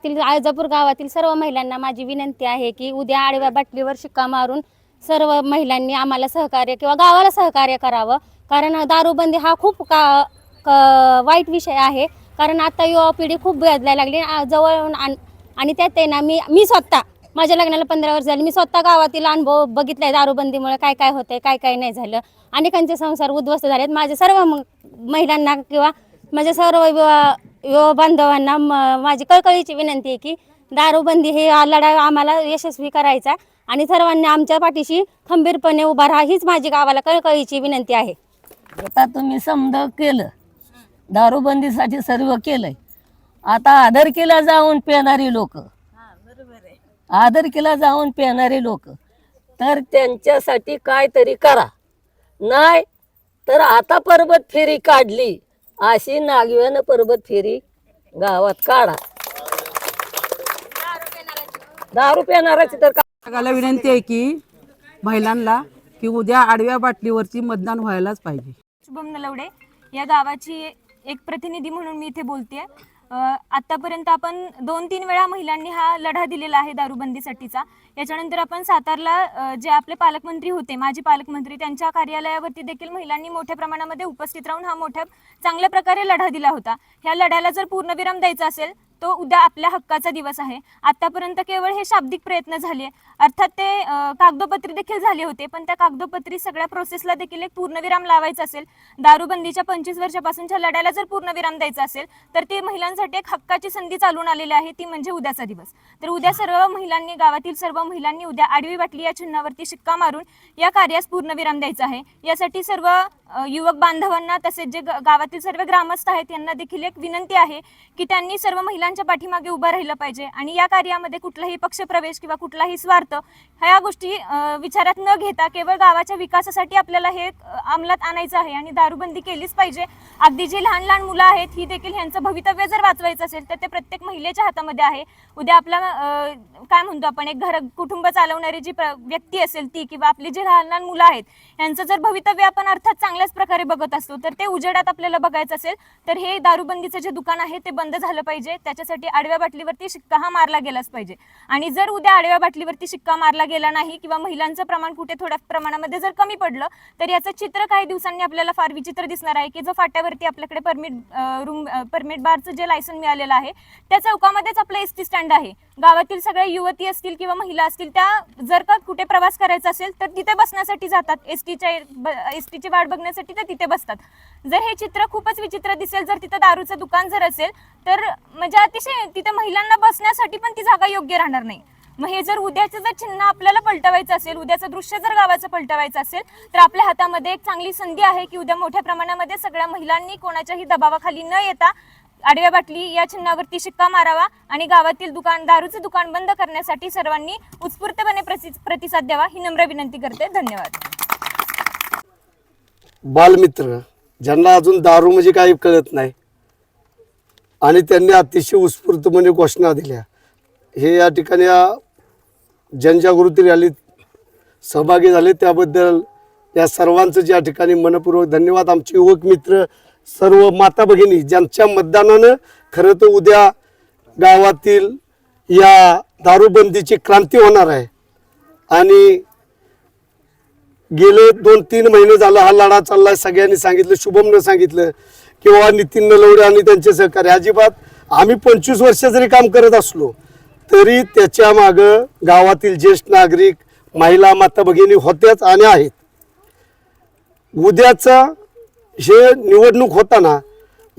गावातील आळजापूर गावातील सर्व महिलांना माझी विनंती आहे की उद्या आडव्या बाटलीवर शिक्का मारून सर्व महिलांनी आम्हाला सहकार्य किंवा गावाला सहकार्य करावं. कारण दारूबंदी हा खूप का क- वाईट विषय आहे. कारण आता युवा पिढी खूप बदलायला लागली आ- जवळ आण- आणि त्यात आहे ना मी मी स्वतः माझ्या लग्नाला पंधरा वर्ष झाली मी स्वतः गावातील अनुभव बघितलाय दारूबंदीमुळे काय काय होतंय काय काय नाही झालं. अनेकांचे संसार उद्ध्वस्त झालेत. माझे सर्व महिलांना किंवा माझ्या सर्व युवा बांधवांना म- माझी कळकळीची विनंती आहे की दारूबंदी हे लढा आम्हाला यशस्वी करायचा आणि सर्वांनी आमच्या पाठीशी खंबीरपणे उभा राहा हीच माझी गावाला कळकळीची विनंती आहे. आता तुम्ही समज केलं दारूबंदीसाठी सर्व केलंय. आता आदरकीला जाऊन पेणारी लोक. आदरकीला जाऊन पेणारी लोक. तर त्यांच्यासाठी काहीतरी करा. नाही तर आता पर्वत फेरी काढली. अशी नागव्यानं पर्वत फेरी गावात काढा. दारू पिणाराची तर का जगाला विनंती आहे की महिलांना की उद्या आडव्या बाटलीवरची मतदान व्हायलाच पाहिजे. शुभम नलवडे या गावाची एक प्रतिनिधी म्हणून मी इथे बोलते आतापर्यंत आपण दोन तीन वेळा महिलांनी हा लढा दिलेला आहे दारूबंदीसाठीचा. याच्यानंतर आपण सातारला जे आपले पालकमंत्री होते माजी पालकमंत्री त्यांच्या कार्यालयावरती देखील महिलांनी मोठ्या प्रमाणामध्ये उपस्थित राहून हा मोठ्या चांगल्या प्रकारे लढा दिला होता. ह्या लढ्याला जर पूर्णविराम द्यायचा असेल तो उद्या आपल्या हक्काचा दिवस आहे. आतापर्यंत केवळ हे शाब्दिक प्रयत्न झाले. अर्थात ते कागदोपत्री देखील झाले होते. पण त्या कागदोपत्री सगळ्या प्रोसेसला देखील एक पूर्णविराम लावायचा असेल. दारूबंदीच्या पंचवीस वर्षापासूनच्या लढ्याला जर पूर्णविराम द्यायचा असेल तर ती महिलांसाठी एक हक्काची संधी चालून आलेली आहे. ती म्हणजे उद्याचा दिवस. तर उद्या सर्व महिलांनी गावातील सर्व महिलांनी उद्या आडवी बाटली या चिन्हावरती शिक्का मारून या कार्यास पूर्णविराम द्यायचा आहे. यासाठी सर्व युवक बांधवांना तसेच जे ग- गावातील सर्व ग्रामस्थ आहेत यांना देखील एक विनंती आहे की त्यांनी सर्व महिलांच्या पाठीमागे उभं राहिलं पाहिजे. आणि या कार्यामध्ये कुठलाही पक्षप्रवेश किंवा कुठलाही स्वार्थ ह्या गोष्टी विचारात न घेता केवळ गावाच्या विकासासाठी आपल्याला हे अंमलात आणायचं आहे आणि दारूबंदी केलीच पाहिजे. अगदी जी लहान लहान मुलं आहेत ही देखील ह्यांचं भवितव्य जर वाचवायचं असेल तर ते प्रत्येक महिलेच्या हातामध्ये आहे. उद्या आपला काय म्हणतो आपण एक घर कुटुंब चालवणारी जी प्र- व्यक्ती असेल ती किंवा आपली जी लहान लहान मुलं आहेत यांचं जर भवितव्य आपण अर्थात चांगल्याच प्रकारे बघत असतो तर ते उजेडात आपल्याला बघायचं असेल तर हे दारूबंदीचं जे दुकान आहे ते बंद झालं पाहिजे. याच्यासाठी आडव्या बाटलीवरती शिक्का हा मारला गेलाच पाहिजे. आणि जर उद्या आडव्या बाटलीवरती शिक्का मारला गेला नाही किंवा महिलांचं प्रमाण कुठे थोड्या प्रमाणामध्ये जर कमी पडलं तर याचं चित्र काही दिवसांनी आपल्याला फार विचित्र दिसणार आहे की जो फाट्यावरती आपल्याकडे परमिट रूम परमिट बारचं जे लायसन मिळालेलं आहे त्या चौकामध्येच आपलं एस टी स्टँड आहे. गावातील सगळ्या युवती असतील किंवा महिला असतील त्या जर का कुठे प्रवास करायचा असेल तर तिथे बसण्यासाठी जातात. एस टीच्या एस टीची वाट बघण्यासाठी ते तिथे बसतात. जर हे चित्र खूपच विचित्र दिसेल जर तिथं दारूचं दुकान जर असेल तर म्हणजे अतिशय तिथे महिलांना बसण्यासाठी पण ती जागा योग्य राहणार नाही. मग हे जर उद्याचं जर चिन्ह आपल्याला पलटवायचं असेल उद्याचं दृश्य जर गावाचं पलटवायचं असेल तर आपल्या हातामध्ये एक चांगली संधी आहे की उद्या मोठ्या प्रमाणामध्ये सगळ्या महिलांनी कोणाच्याही दबावाखाली न येता आडव्या बाटली या चिन्हावरती शिक्का मारावा आणि गावातील दुकान दारूचं दुकान बंद करण्यासाठी सर्वांनी उत्स्फूर्तपणे प्रतिसाद द्यावा ही नम्र विनंती करते. धन्यवाद. बालमित्र ज्यांना अजून दारू म्हणजे काही कळत नाही आणि त्यांनी अतिशय उत्स्फूर्तपणे घोषणा दिल्या. हे या ठिकाणी या जनजागृती रॅलीत सहभागी झाले. त्याबद्दल या सर्वांचं या ठिकाणी मनपूर्वक धन्यवाद. आमचे युवक मित्र सर्व माता भगिनी ज्यांच्या मतदानानं खरं तर उद्या गावातील या दारूबंदीची क्रांती होणार आहे. आणि गेले दोन तीन महिने झाला हा लढा चाललाय सगळ्यांनी सांगितलं शुभमनं सांगितलं किंवा नितीन नलवडे आणि त्यांचे सहकारी अजिबात आम्ही पंचवीस वर्ष जरी काम करत असलो तरी त्याच्या मागं गावातील ज्येष्ठ नागरिक महिला माता भगिनी होत्याच आणि आहेत. उद्याचा हे निवडणूक होताना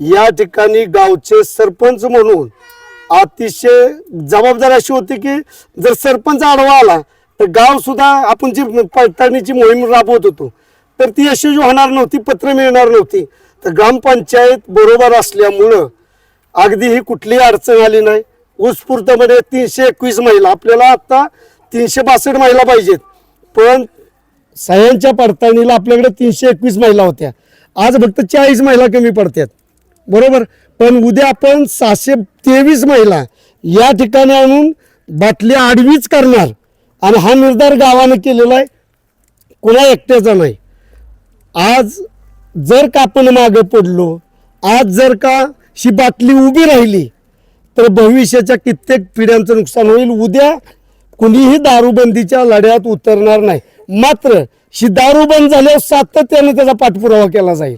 या ठिकाणी गावचे सरपंच म्हणून अतिशय जबाबदारी अशी होती की जर सरपंच आडवा आला तर गावसुद्धा आपण जी पडताळणीची मोहीम राबवत होतो तर ती यशस्वी होणार नव्हती पत्र मिळणार नव्हती. तर ग्रामपंचायत बरोबर असल्यामुळं अगदी ही कुठलीही अडचण आली नाही. उत्स्फूर्तमध्ये तीनशे एकवीस महिला आपल्याला आता तीनशे बासष्ट महिला पाहिजेत. पण सह्यांच्या पडताळणीला आपल्याकडे तीनशे एकवीस महिला होत्या. आज फक्त चाळीस महिला कमी पडतात. बरोबर? पण उद्या आपण सहाशे तेवीस महिला या ठिकाणी आणून बाटली आडवीच करणार. आणि हा निर्धार गावानं केलेला आहे. कुणा एकट्याचा नाही. आज जर का आपण मागं पडलो आज जर का ही बाटली उभी राहिली तर भविष्याच्या कित्येक पिढ्यांचं नुकसान होईल. उद्या कुणीही दारूबंदीच्या लढ्यात उतरणार नाही. मात्र ही दारू बंद झाल्यावर सातत्याने त्याचा पाठपुरावा केला जाईल.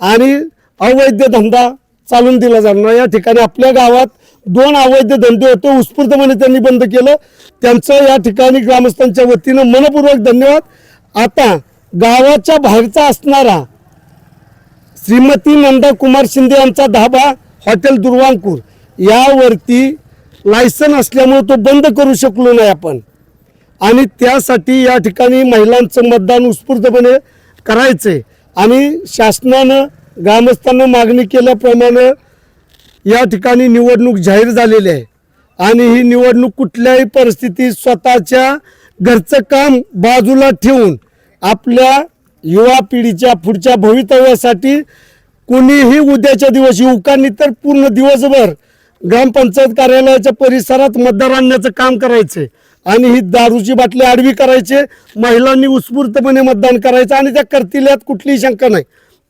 आणि अवैध धंदा चालून दिला जाणार. या ठिकाणी आपल्या गावात दोन अवैध धंदे होते. उत्स्फूर्तपणे त्यांनी बंद केलं. त्यांचं या ठिकाणी ग्रामस्थांच्या वतीनं मनपूर्वक धन्यवाद. आता गावाच्या बाहेरचा असणारा श्रीमती नंदा कुमार शिंदे यांचा धाबा हॉटेल दुर्वांकूर यावरती लायसन असल्यामुळे तो बंद करू शकलो नाही आपण. आणि त्यासाठी या ठिकाणी महिलांचं मतदान उत्स्फूर्तपणे करायचे आणि शासनानं ग्रामस्थांना मागणी केल्याप्रमाणे या ठिकाणी निवडणूक जाहीर झालेली आहे. आणि ही निवडणूक कुठल्याही परिस्थितीत स्वतःच्या घरचं काम बाजूला ठेवून आपल्या युवा पिढीच्या पुढच्या भवितव्यासाठी कोणीही उद्याच्या दिवस युवकांनी तर पूर्ण दिवसभर ग्रामपंचायत कार्यालयाच्या परिसरात मतदार आणण्याचं काम करायचे आणि ही दारूची बाटली आडवी करायचे महिलांनी उत्स्फूर्तपणे मतदान करायचं आणि त्या करतील यात कुठलीही शंका नाही.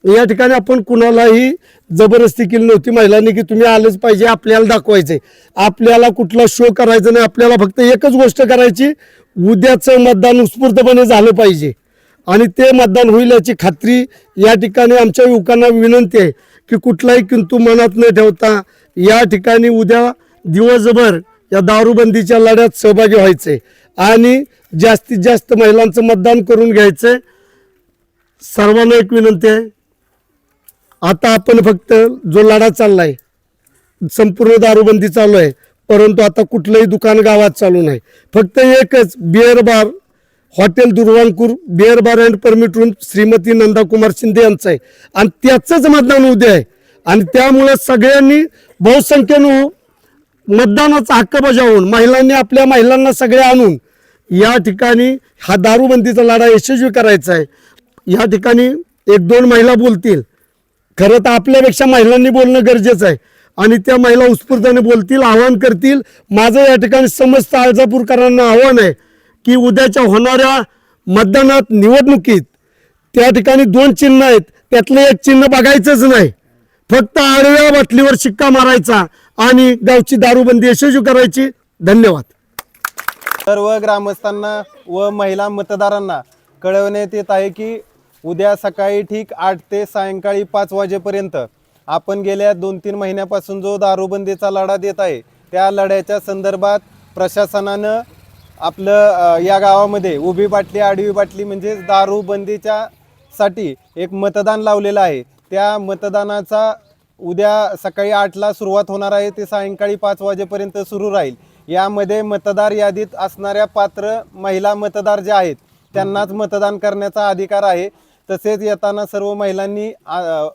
या ठिकाणी आपण कुणालाही जबरदस्ती केली नव्हती. महिलांनी की तुम्ही आलेच पाहिजे आपल्याला दाखवायचे आपल्याला कुठला शो करायचा नाही आपल्याला फक्त एकच गोष्ट करायची उद्याचं मतदान उत्स्फूर्तपणे झालं पाहिजे. आणि ते मतदान होईल याची खात्री या ठिकाणी आमच्या युवकांना विनंती आहे की कुठलाही किंतू मनात न ठेवता या ठिकाणी उद्या दिवसभर या दारूबंदीच्या लढ्यात सहभागी व्हायचे आणि जास्तीत जास्त महिलांचं मतदान करून घ्यायचं. सर्वांना एक विनंती आहे आता आपण फक्त जो लढा चाललाय संपूर्ण दारूबंदी चालू आहे परंतु आता कुठलंही दुकान गावात चालू नाही. फक्त एकच beer bar hotel Durvankur beer bar and permit room Shrimati Nandakumar Shinde यांचं आहे. आणि त्याचंच मतदान उद्या आहे. आणि त्यामुळे सगळ्यांनी बहुसंख्येनं मतदानाचा हक्क बजावून महिलांनी आपल्या महिलांना सगळे आणून या ठिकाणी हा दारूबंदीचा लढा यशस्वी करायचा आहे. या ठिकाणी एक दोन महिला बोलतील. खरं तर आपल्यापेक्षा महिलांनी बोलणं गरजेचं आहे. आणि त्या महिला उत्स्फूर्तपणे बोलतील आवाहन करतील. माझं या ठिकाणी समस्त आळजापूरकरांना आव्हान आहे की उद्याच्या होणाऱ्या मतदानात निवडणुकीत त्या ठिकाणी दोन चिन्ह आहेत. त्यातलं एक चिन्ह बघायचंच नाही. फक्त आडव्या बाटलीवर शिक्का मारायचा. आणि गावची दारूबंदी यशस्वी करायची. धन्यवाद. सर्व ग्रामस्थांना व महिला मतदारांना कळवण्यात येत आहे की उद्या सकाळी ठीक आठ ते सायंकाळी पाच वाजेपर्यंत आपण गेल्या दोन तीन महिन्यापासून जो दारूबंदीचा लढा देत आहे त्या लढ्याच्या संदर्भात प्रशासनानं आपलं या गावामध्ये उभी बाटली आडवी बाटली म्हणजे दारूबंदीच्या साठी एक मतदान लावलेलं आहे. त्या मतदानाचा उद्या सकाळी आठला सुरुवात होणार आहे ते सायंकाळी पाच वाजेपर्यंत सुरू राहील. यामध्ये मतदार यादीत असणाऱ्या पात्र महिला मतदार ज्या आहेत त्यांनाच मतदान करण्याचा अधिकार आहे. तसेच येताना सर्व महिलांनी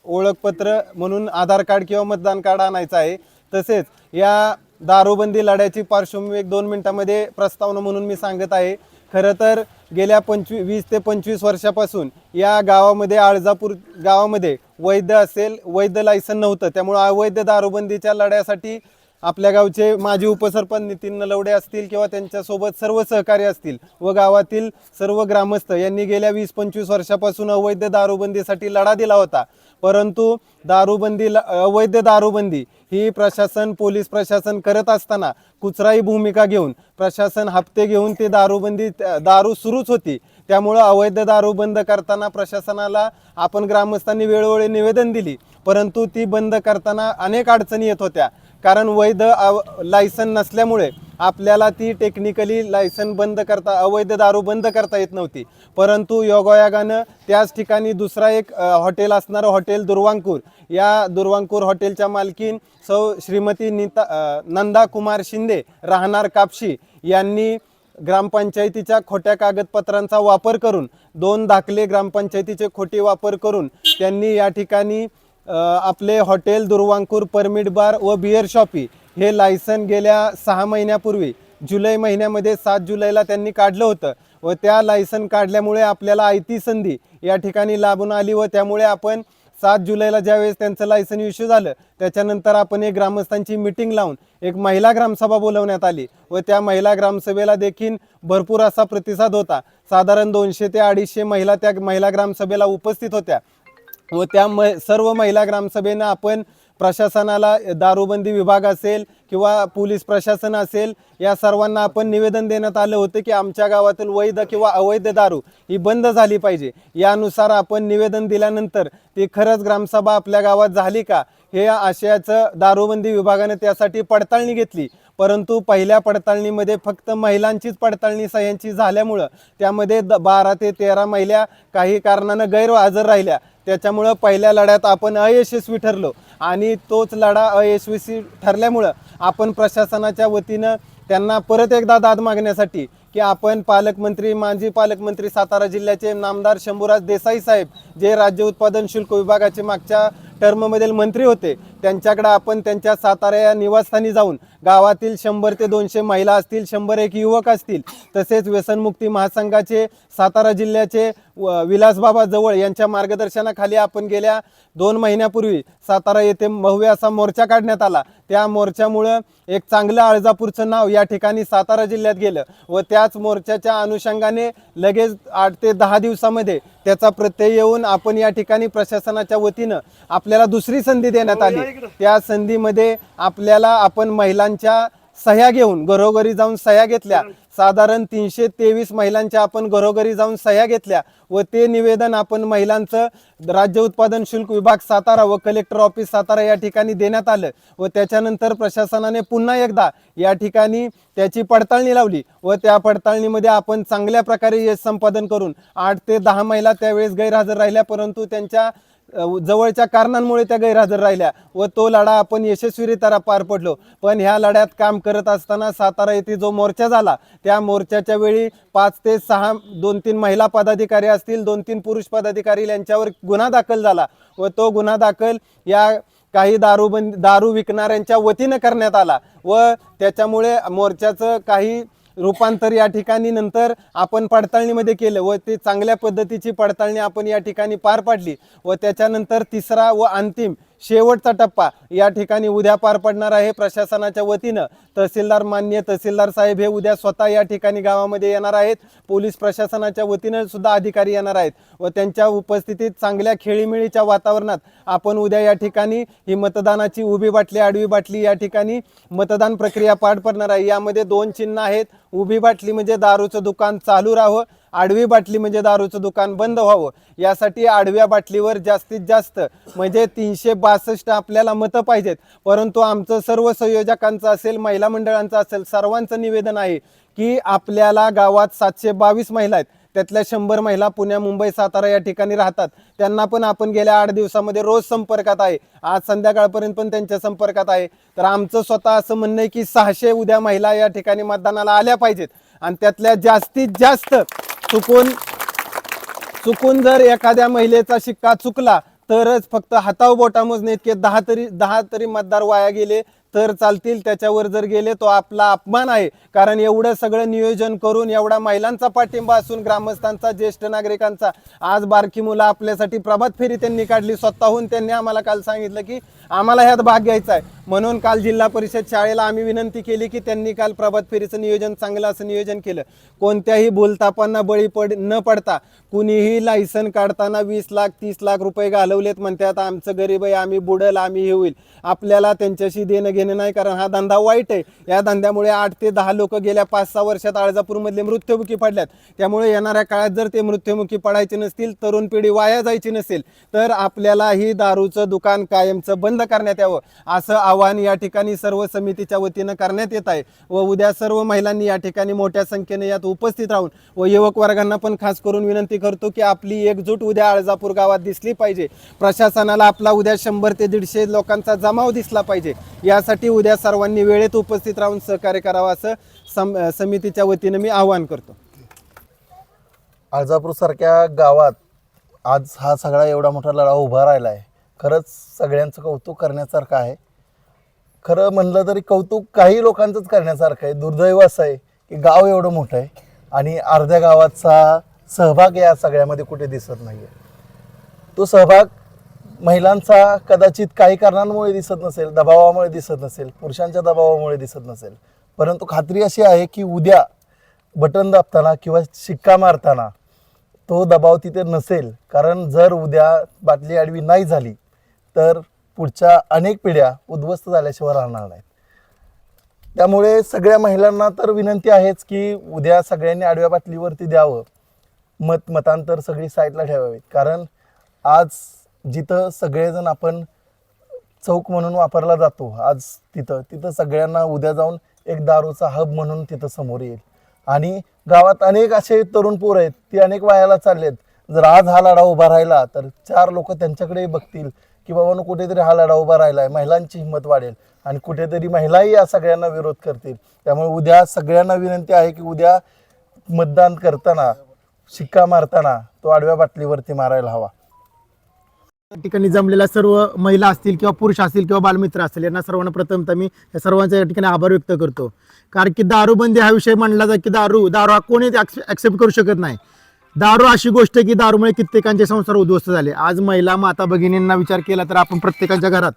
ओळखपत्र म्हणून आधार कार्ड किंवा मतदान कार्ड आणायचं आहे. तसेच या दारूबंदी लढ्याची पार्श्वभूमी एक दोन मिनिटामध्ये प्रस्तावना म्हणून मी सांगत आहे. खरं तर गेल्या पंचवीस वीस ते पंचवीस वर्षापासून या गावामध्ये आळजापूर गावामध्ये वैध असेल वैध लायसन नव्हतं. त्यामुळं अवैध दारूबंदीच्या लढ्यासाठी आपल्या गावचे माजी उपसरपंच नितीन नलवडे असतील किंवा त्यांच्यासोबत सर्व सहकारी असतील व गावातील सर्व ग्रामस्थ यांनी गेल्या वीस पंचवीस वर्षापासून अवैध दारूबंदीसाठी लढा दिला होता. परंतु दारूबंदी अवैध दारूबंदी ही प्रशासन पोलीस प्रशासन करत असताना कुचराई भूमिका घेऊन प्रशासन हप्ते घेऊन ते दारूबंदी दारू सुरूच होती. त्यामुळं अवैध दारू बंद करताना प्रशासनाला आपण ग्रामस्थांनी वेळोवेळी निवेदन दिली. परंतु ती बंद करताना अनेक अडचणी येत होत्या. कारण वैध अव लायसन नसल्यामुळे आपल्याला ती टेक्निकली लायसन बंद करता अवैध दारू बंद करता येत नव्हती. परंतु योगायोगानं त्याच ठिकाणी दुसरा एक हॉटेल असणारं हॉटेल दुर्वांकूर. या दुर्वांकूर हॉटेलच्या मालकीन सौ श्रीमती नीता नंदा कुमार शिंदे राहणार कापशी यांनी ग्रामपंचायतीच्या खोट्या कागदपत्रांचा वापर करून दोन दाखले ग्रामपंचायतीचे खोटे वापर करून त्यांनी या ठिकाणी आपले हॉटेल दुर्वांकूर परमिट बार व बिअर शॉपी हे लायसन गेल्या सहा महिन्यापूर्वी जुलै महिन्यामध्ये सात जुलैला त्यांनी काढलं होतं. व त्या लायसन काढल्यामुळे आपल्याला आयती संधी या ठिकाणी लाभून आली व त्यामुळे आपण सात जुलैला ज्यावेळेस त्यांचं लायसन इश्यू झालं त्याच्यानंतर आपण एक ग्रामस्थांची मिटिंग लावून एक महिला ग्रामसभा बोलवण्यात आली. व त्या महिला ग्रामसभेला देखील भरपूर असा प्रतिसाद होता. साधारण दोनशे ते अडीचशे महिला त्या महिला ग्रामसभेला उपस्थित होत्या. व त्या म सर्व महिला ग्रामसभेनं आपण प्रशासनाला दारूबंदी विभाग असेल किंवा पोलीस प्रशासन असेल या सर्वांना आपण निवेदन देण्यात आलं होतं की आमच्या गावातील वैध किंवा अवैध दारू ही बंद झाली पाहिजे. यानुसार आपण निवेदन दिल्यानंतर ती खरंच ग्रामसभा आपल्या गावात झाली का? हे आशयाचं दारूबंदी विभागाने त्यासाठी पडताळणी घेतली. परंतु पहिल्या पडताळणीमध्ये फक्त महिलांचीच पडताळणी सह्यांची झाल्यामुळं त्यामध्ये द बारा ते तेरा महिला काही कारणानं गैरहजर राहिल्या. त्याच्यामुळं पहिल्या लढ्यात आपण अयशस्वी ठरलो. आणि तोच लढा अयशस्वी ठरल्यामुळं आपण प्रशासनाच्या वतीनं त्यांना परत एकदा दाद मागण्यासाठी की आपण पालकमंत्री माजी पालकमंत्री सातारा जिल्ह्याचे नामदार शंभूराज देसाई साहेब जे राज्य उत्पादन शुल्क विभागाचे मागच्या टर्ममधील मंत्री होते त्यांच्याकडे आपण त्यांच्या सातारा या निवासस्थानी जाऊन गावातील शंभर ते दोनशे महिला असतील शंभर एक युवक असतील तसेच व्यसनमुक्ती महासंघाचे सातारा जिल्ह्याचे विलासबाबा जवळ यांच्या मार्गदर्शनाखाली आपण गेल्या दोन महिन्यापूर्वी सातारा येथे भव्य असा मोर्चा काढण्यात आला. त्या मोर्चामुळं एक चांगलं अळजापूरचं नाव या ठिकाणी सातारा जिल्ह्यात गेलं व त्याच मोर्चाच्या अनुषंगाने लगेच आठ ते दहा दिवसामध्ये त्याचा प्रत्यय येऊन आपण या ठिकाणी प्रशासनाच्या वतीनं आपल्याला दुसरी संधी देण्यात आली. त्या संधीमध्ये आपल्याला आपण महिलांच्या सह्या घेऊन घरोघरी जाऊन सह्या घेतल्या. साधारण तीनशे तेवीस महिलांच्या आपण घरोघरी जाऊन सह्या घेतल्या व ते निवेदन आपण महिलांचं राज्य उत्पादन शुल्क विभाग सातारा व कलेक्टर ऑफिस सातारा या ठिकाणी देण्यात आलं व त्याच्यानंतर प्रशासनाने पुन्हा एकदा या ठिकाणी त्याची पडताळणी लावली व त्या पडताळणीमध्ये आपण चांगल्या प्रकारे यश संपादन करून आठ ते दहा महिला त्यावेळेस गैरहजर राहिल्या परंतु त्यांच्या जवळच्या कारणांमुळे त्या गैरहजर राहिल्या व तो लढा आपण यशस्वीरित्या पार पडलो. पण ह्या लढ्यात काम करत असताना सातारा येथे जो मोर्चा झाला त्या मोर्चाच्या वेळी पाच ते सहा दोन तीन महिला पदाधिकारी असतील दोन तीन पुरुष पदाधिकारी यांच्यावर गुन्हा दाखल झाला व तो गुन्हा दाखल या काही दारूबंद दारू विकणाऱ्यांच्या वतीनं करण्यात आला व त्याच्यामुळे मोर्चाचं काही रूपांतर या ठिकाणी नंतर आपण पडताळणीमध्ये केलं व ते चांगल्या पद्धतीची पडताळणी आपण या ठिकाणी पार पाडली व त्याच्यानंतर तिसरा व अंतिम शेवटचा टप्पा. या ठिकाणी उद्या पार पडणार आहे प्रशासनाच्या वतीनं. तहसीलदार मान्य तहसीलदार साहेब हे उद्या स्वतः या ठिकाणी गावामध्ये येणार आहेत. पोलीस प्रशासनाच्या वतीनं सुद्धा अधिकारी येणार आहेत व त्यांच्या उपस्थितीत चांगल्या खेळीमेळीच्या वातावरणात आपण उद्या या ठिकाणी ही मतदानाची उभी बाटली आडवी बाटली या ठिकाणी मतदान प्रक्रिया पार पडणार आहे. यामध्ये दोन चिन्ह आहेत. उभी बाटली म्हणजे दारूचं दुकान चालू राहावं आडवी बाटली म्हणजे दारूचं दुकान बंद व्हावं. यासाठी आडव्या बाटलीवर जास्तीत जास्त म्हणजे तीनशे बासष्ट आपल्याला मतं पाहिजेत. परंतु आमचं सर्व संयोजकांचं असेल महिला मंडळांचं असेल सर्वांचं निवेदन आहे की आपल्याला गावात सातशे बावीस महिला आहेत. त्यातल्या शंभर महिला पुण्या मुंबई सातारा या ठिकाणी राहतात. त्यांना पण आपण गेल्या आठ दिवसामध्ये रोज संपर्कात आहे. आज संध्याकाळपर्यंत पण त्यांच्या संपर्कात आहे. तर आमचं स्वतः असं म्हणणं आहे की सहाशे उद्या महिला या ठिकाणी मतदानाला आल्या पाहिजेत. आणि त्यातल्या जास्तीत जास्त चुकून चुकून जर एखाद्या महिलेचा शिक्का चुकला तरच फक्त हाताव बोटा मोजणे इतके दहा तरी दहा तरी मतदार वाया गेले. तर चालतील. त्याच्यावर जर गेले तो आपला अपमान आहे. कारण एवढं सगळं नियोजन करून एवढा महिलांचा पाठिंबा असून ग्रामस्थांचा ज्येष्ठ नागरिकांचा आज बारकी मुलं आपल्यासाठी प्रभात फेरी त्यांनी काढली. स्वतःहून त्यांनी आम्हाला काल सांगितलं की आम्हाला ह्यात भाग घ्यायचा आहे. म्हणून काल जिल्हा परिषद शाळेला आम्ही विनंती केली की त्यांनी काल प्रभात फेरीचं नियोजन चांगलं असं नियोजन केलं. कोणत्याही भूलतापांना बळी पड न पडता कुणीही लायसन काढताना वीस लाख तीस लाख रुपये घालवलेत म्हणतात. आमचं गरीब आहे आम्ही बुडल आम्ही हे होईल. आपल्याला त्यांच्याशी देणं घेणे नाही कारण हा धंदा वाईट आहे. या धंद्यामुळे आठ ते दहा लोक गेल्या पाच सहा वर्षात अळजापूरमधले मृत्युमुखी पडल्यात. त्यामुळे येणाऱ्या काळात जर ते मृत्युमुखी पडायचे नसतील तरुण पिढी वाया जायची नसेल तर आपल्याला ही दारूचं दुकान कायमचं बंद करण्यात यावं असं आवाहन या ठिकाणी सर्व समितीच्या वतीनं करण्यात येत आहे. व उद्या सर्व महिलांनी या ठिकाणी मोठ्या संख्येने यात उपस्थित राहून व युवक वर्गांना पण खास करून विनंती करतो की आपली एकजूट उद्या अळजापूर गावात दिसली पाहिजे. प्रशासनाला आपला उद्या शंभर ते दीडशे लोकांचा जमाव दिसला पाहिजे. यासाठी उद्या सर्वांनी वेळेत उपस्थित राहून सहकार्य करावं असं सम समितीच्या वतीनं मी आवाहन करतो. अर्जापूरसारख्या गावात आज हा सगळा एवढा मोठा लढा उभा राहिला आहे खरंच सगळ्यांचं कौतुक करण्यासारखं आहे. खरं म्हणलं तरी कौतुक काही लोकांचंच करण्यासारखं आहे. दुर्दैव असं आहे की गाव एवढं मोठं आहे आणि अर्ध्या गावाचा सहभाग या सगळ्यामध्ये कुठे दिसत नाही आहे तो सहभाग महिलांचा कदाचित काही कारणांमुळे दिसत नसेल दबावामुळे दिसत नसेल पुरुषांच्या दबावामुळे दिसत नसेल. परंतु खात्री अशी आहे की उद्या बटन दाबताना किंवा शिक्का मारताना तो दबाव तिथे नसेल. कारण जर उद्या बाटली आडवी नाही झाली तर पुढच्या अनेक पिढ्या उद्ध्वस्त झाल्याशिवाय राहणार नाहीत. त्यामुळे सगळ्या महिलांना तर विनंती आहेच की उद्या सगळ्यांनी आडव्या बाटलीवरती द्यावं. मत मतांतर सगळी साईडला ठेवावीत. कारण आज जिथं सगळेजण आपण चौक म्हणून वापरला जातो आज तिथं तिथं सगळ्यांना उद्या जाऊन एक दारूचा हब म्हणून तिथं समोर येईल. आणि गावात अनेक असे तरुण पोर आहेत ती अनेक वयाला चाललेत. जर आज हा लढा उभा राहिला तर चार लोक त्यांच्याकडे बघतील की बाबांनो कुठेतरी हा लढा उभा राहिला आहे महिलांची हिंमत वाढेल आणि कुठेतरी महिलाही या सगळ्यांना विरोध करतील. त्यामुळे उद्या सगळ्यांना विनंती आहे की उद्या मतदान करताना शिक्का मारताना तो आडव्या बाटलीवरती मारायला हवा. ठिकाणी जमलेल्या सर्व महिला असतील किंवा पुरुष असतील किंवा बालमित्र असतील यांना सर्वांना प्रथमतः मी या सर्वांच्या या ठिकाणी आभार व्यक्त करतो. कारण की दारूबंदी हा विषय मांडला जातो की दारू दारू हा कोणीच ॲक्सेप्ट करू शकत नाही. दारू अशी गोष्ट आहे की दारूमुळे कित्येकांचे संसार उद्ध्वस्त झाले. आज महिला माता भगिनींना विचार केला तर आपण प्रत्येकाच्या घरात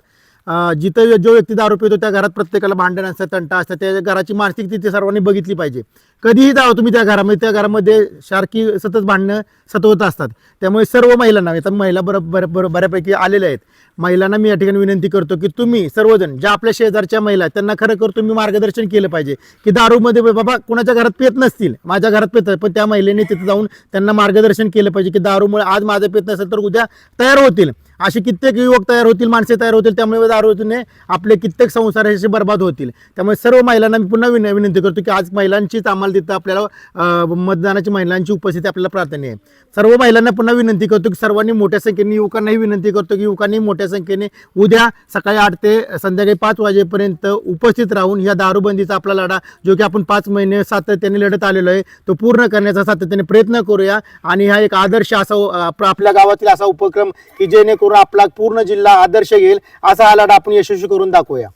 जिथं जो व्यक्ती दारू पितो त्या घरात प्रत्येकाला भांडण असतं तंटा असतं त्या घराची मानसिक स्थिती सर्वांनी बघितली पाहिजे. कधीही जावं तुम्ही त्या घरामध्ये. म्हणजे त्या घरामध्ये सारखी सतत भांडणं सतवत असतात. त्यामुळे सर्व महिलांना म्हणजे आता महिला बरोबर बरं बऱ्यापैकी आलेल्या आहेत. महिलांना मी या ठिकाणी विनंती करतो की तुम्ही सर्वजण ज्या आपल्या शेजारच्या महिला आहेत त्यांना खरं कर तुम्ही मार्गदर्शन केलं पाहिजे. की दारूमध्ये बाबा कुणाच्या घरात पेत नसतील माझ्या घरात पेतात पण त्या महिलेने तिथे जाऊन त्यांना मार्गदर्शन केलं पाहिजे की दारूमुळे आज माझं पेत नसेल तर उद्या तयार होतील. असे कित्येक युवक तयार होतील माणसे तयार होतील त्यामुळे दारूने आपले कित्येक संसार असे बर्बाद होतील. त्यामुळे सर्व महिलांना मी पुन्हा विन विनंती करतो की आज महिलांचीच आम्हाला तिथं आपल्याला मतदानाची महिलांची उपस्थिती आपल्याला प्राधान्य आहे. सर्व महिलांना पुन्हा विनंती करतो की सर्वांनी मोठ्या संख्येने युवकांनाही विनंती करतो की युवकांनी मोठ्या संख्येने उद्या सकाळी आठ ते संध्याकाळी पाच वाजेपर्यंत उपस्थित राहून या दारूबंदीचा आपला लढा जो की आपण पाच महिने सातत्याने लढत आलेलो आहे तो पूर्ण करण्याचा सातत्याने प्रयत्न करूया. आणि हा एक आदर्श असा आप- आपल्या गावातील असा उपक्रम की जेणेकरून आपला पूर्ण जिल्हा आदर्श घेईल असा हा लढा आपण यशस्वी करून दाखवूया.